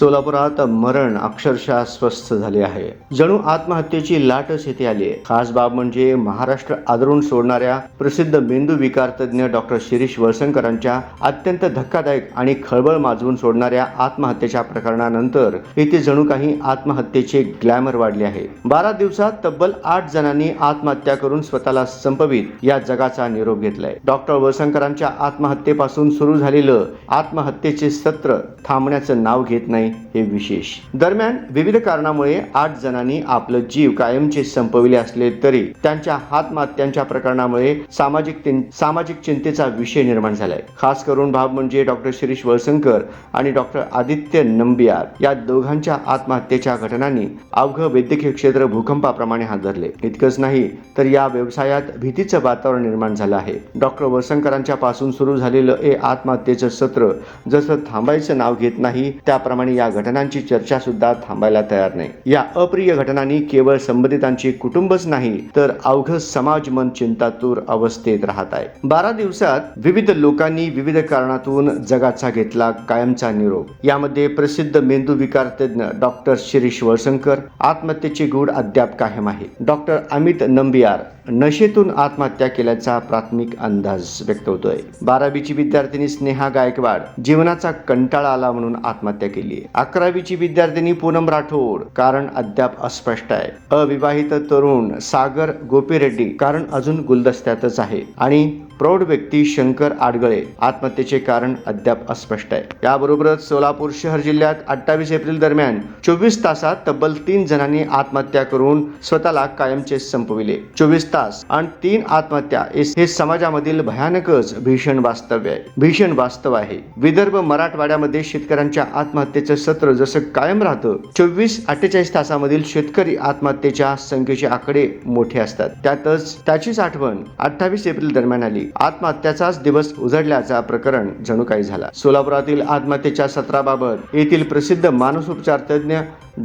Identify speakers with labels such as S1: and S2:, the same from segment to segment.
S1: सोलापुरात मरण अक्षरशः स्वस्थ झाले आहे. जणू आत्महत्येची लाटच येथे आली आहे. खास बाब म्हणजे महाराष्ट्र आदरून सोडणाऱ्या प्रसिद्ध मेंदू विकार तज्ज्ञ डॉक्टर शिरीष वळसंकरांच्या अत्यंत धक्कादायक आणि खळबळ माजवून सोडणाऱ्या आत्महत्येच्या प्रकरणानंतर येथे जणू काही आत्महत्येचे ग्लॅमर वाढले आहे. बारा दिवसात तब्बल आठ जणांनी आत्महत्या करून स्वतःला संपवित या जगाचा निरोप घेतलाय. डॉक्टर वळसंकरांच्या आत्महत्येपासून सुरू झालेलं आत्महत्येचे सत्र थांबण्याचं नाव घेत नाही हे विशेष. दरम्यान विविध कारणामुळे आठ जणांनी आपलं जीव कायमचे संपविले असले तरी त्यांच्या हातमात्यांच्या प्रकरणामुळे सामाजिक सामाजिक चिंतेचा विषय निर्माण झालाय. खास करून भाव म्हणजे डॉक्टर शिरीष वळसंकर आणि डॉक्टर आदित्य नंबियार या दोघांच्या आत्महत्येच्या घटनांनी अवघं वैद्यकीय क्षेत्र भूकंपाप्रमाणे हादरले. इतकंच नाही तर या व्यवसायात भीतीचं वातावरण निर्माण झालं आहे. डॉक्टर वळसंकरांच्या पासून सुरू झालेलं हे आत्महत्येचं सत्र जसं थांबायचं नाव घेत नाही त्याप्रमाणे या घटनांची चर्चा सुद्धा थांबायला तयार नाही. या अप्रिय घटनांनी केवळ संबंधितांची कुटुंबच नाही तर अवघ समाज मन चिंतातूर अवस्थेत राहत आहे. बारा दिवसात विविध लोकांनी विविध कारणातून जगाचा घेतला कायमचा निरोप. यामध्ये प्रसिद्ध मेंदू विकार तज्ज्ञ डॉक्टर शिरीष वळसंकर आत्महत्येचे गूढ अद्याप कायम आहे. डॉक्टर अमित नंबियार नशेतून आत्महत्या केल्याचा प्राथमिक अंदाज व्यक्त होतोय. बारावीची विद्यार्थिनी स्नेहा गायकवाड जीवनाचा कंटाळा आला म्हणून आत्महत्या केली. आहे अकरावीची विद्यार्थिनी पूनम राठोड कारण अद्याप अस्पष्ट आहे. अविवाहित तरुण सागर गोपीरेड्डी कारण अजून गुलदस्त्यातच आहे. आणि प्रौढ व्यक्ती शंकर आडगळे आत्महत्येचे कारण अद्याप अस्पष्ट आहे. याबरोबरच सोलापूर शहर जिल्ह्यात अठ्ठावीस एप्रिल दरम्यान चोवीस तासात तब्बल तीन जणांनी आत्महत्या करून स्वतःला कायमचे संपविले. चोवीस तास आणि तीन आत्महत्या हे- हे समाजामधील भयानकच भीषण वास्तव्य आहे. भीषण वास्तव आहे. विदर्भ मराठवाड्यामध्ये शेतकऱ्यांच्या आत्महत्येचं सत्र जसं कायम राहतं चोवीस अठ्ठेचाळीस तासामधील शेतकरी आत्महत्येच्या संख्येचे आकडे मोठे असतात. त्यातच त्याचीच आठवण अठ्ठावीस एप्रिल दरम्यान आली. आत्महत्याचाच दिवस उजडल्याचा प्रकरण जणू काही झाला. सोलापुरातील आत्महत्येच्या सत्राबाबत येथील प्रसिद्ध मानसोपचार तज्ज्ञ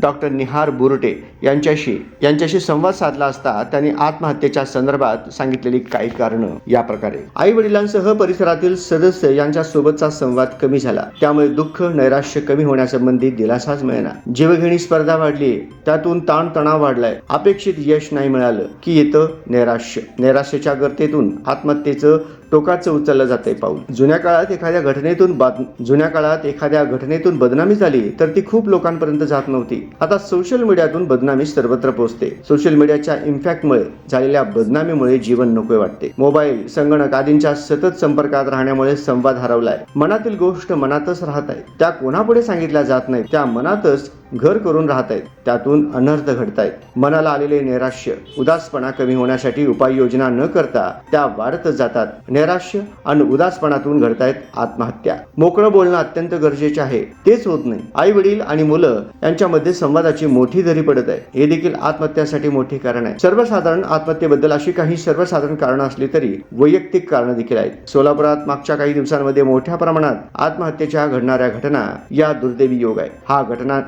S1: डॉक्टर निहार बुरटे यांच्याशी यांच्याशी संवाद साधला असता त्यांनी आत्महत्येच्या संदर्भात सांगितलेली काही कारणं या प्रकारे. आई वडिलांसह परिसरातील सदस्य यांच्या सोबतचा संवाद कमी झाला. त्यामुळे दुःख नैराश्य कमी होण्यासंबंधी दिलासाच मिळेना. जीवघेणी स्पर्धा वाढली. त्यातून ताण तणाव वाढलाय. अपेक्षित यश नाही मिळालं की येतं नैराश्य. नैराश्याच्या गर्तेतून आत्महत्येचं टोकाचं उचललं जाते पाऊल. जुन्या काळात एखाद्या घटनेतून बाद जुन्या काळात एखाद्या घटनेतून बदनामी झाली तर ती खूप लोकांपर्यंत जात नव्हती. आता सोशल मीडियातून बदनामी सर्वत्र पोहोचते. सोशल मीडियाच्या इम्पॅक्टमुळे झालेल्या बदनामीमुळे जीवन नकोय वाटते. मोबाईल संगणक आदींच्या सतत संपर्कात राहण्यामुळे संवाद हरवलाय. मनातील गोष्ट मनातच राहत आहे. त्या कोणापुढे सांगितल्या जात नाही त्या मनातच घर करून राहत आहेत. त्यातून अनर्थ घडतायत. मनाला आलेले नैराश्य उदासपणा कमी होण्यासाठी उपाययोजना न करता त्या वाढतच जातात. नैराश्य आणि उदासपणातून घडतायत आत्महत्या. मोकळं बोलणं अत्यंत गरजेचे आहे. तेच होत नाही. आई वडील आणि मुलं यांच्यामध्ये संवादाची मोठी दरी पडत आहे. हे देखील आत्महत्यासाठी मोठे कारण आहे. सर्वसाधारण आत्महत्येबद्दल अशी काही सर्वसाधारण कारणं असली तरी वैयक्तिक कारणं देखील आहेत. सोलापुरात मागच्या काही दिवसांमध्ये मोठ्या प्रमाणात आत्महत्येच्या घडणाऱ्या घटना या दुर्दैवी योग आहे हा घटना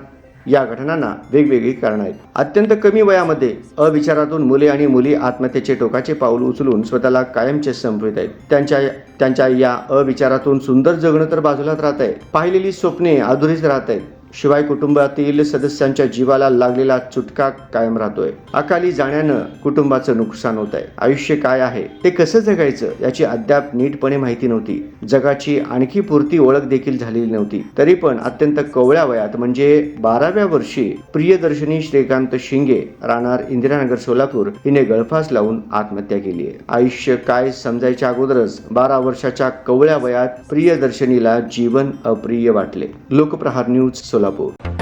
S1: या घटनांना वेगवेगळी कारणं आहेत. अत्यंत कमी वयामध्ये अविचारातून मुले आणि मुली आत्महत्येचे टोकाचे पाऊल उचलून स्वतःला कायमचे संपवित आहेत. त्यांच्या त्यांच्या या अविचारातून सुंदर जगणं तर बाजूलाच राहत आहे पाहिलेली स्वप्ने अधुरीच राहत आहेत शिवाय कुटुंबातील सदस्यांच्या जीवाला लागलेला चुटका कायम राहतोय. अकाली जाण्यानं कुटुंबाचं नुकसान होत आहे आयुष्य काय आहे? ते कसं जगायचं? याची अद्याप नीटपणे माहिती नव्हती. जगाची आणखी पुरती ओळख देखील झालेली नव्हती. तरी पण अत्यंत कवळ्या वयात म्हणजे बाराव्या वर्षी प्रियदर्शनी श्रीकांत शिंगे राहणार इंदिरानगर सोलापूर हिने गळफास लावून आत्महत्या केली आहे. आयुष्य काय समजायच्या अगोदरच बारा वर्षाच्या कवळ्या वयात प्रियदर्शनीला जीवन अप्रिय वाटले. लोकप्रहार न्यूज सोलापूर. দুর্গাপুর